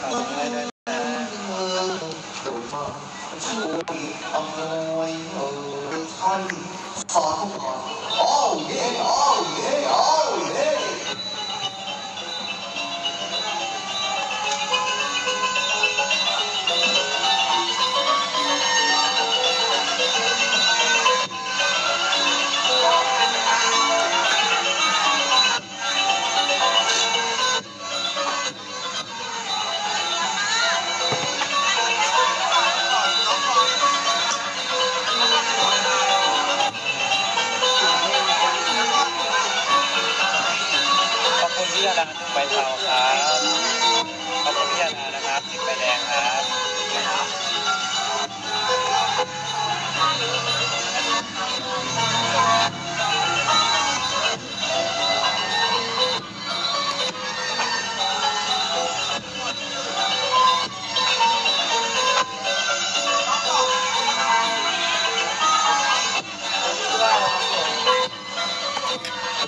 ได้ได้ ครับขอบคุณพี่อาดานะครับหนึ่งใบแดงครับ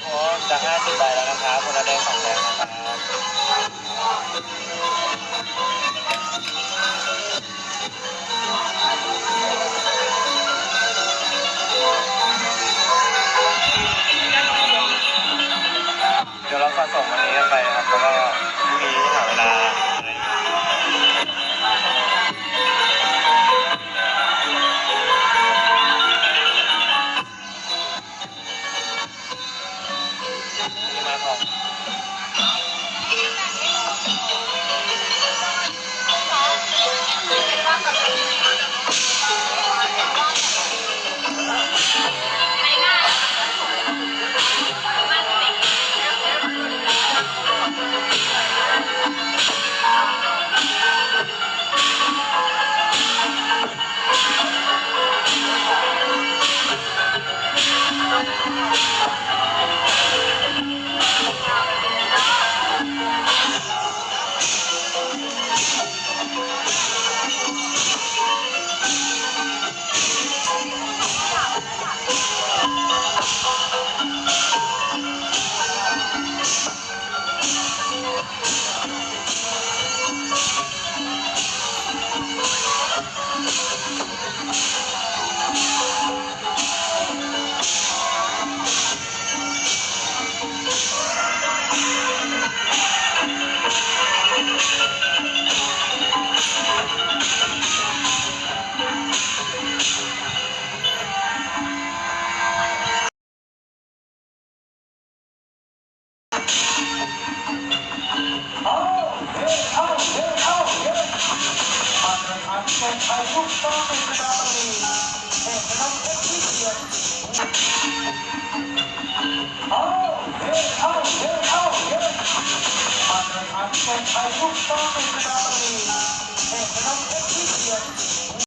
โอ้จะห้าสิบใบแล้วนะครับคนละแดงสองแดงนะครับ เดี๋ยวเราสะสมวันนี้กันไปครับแล้วก็ เอาเย่เอาเ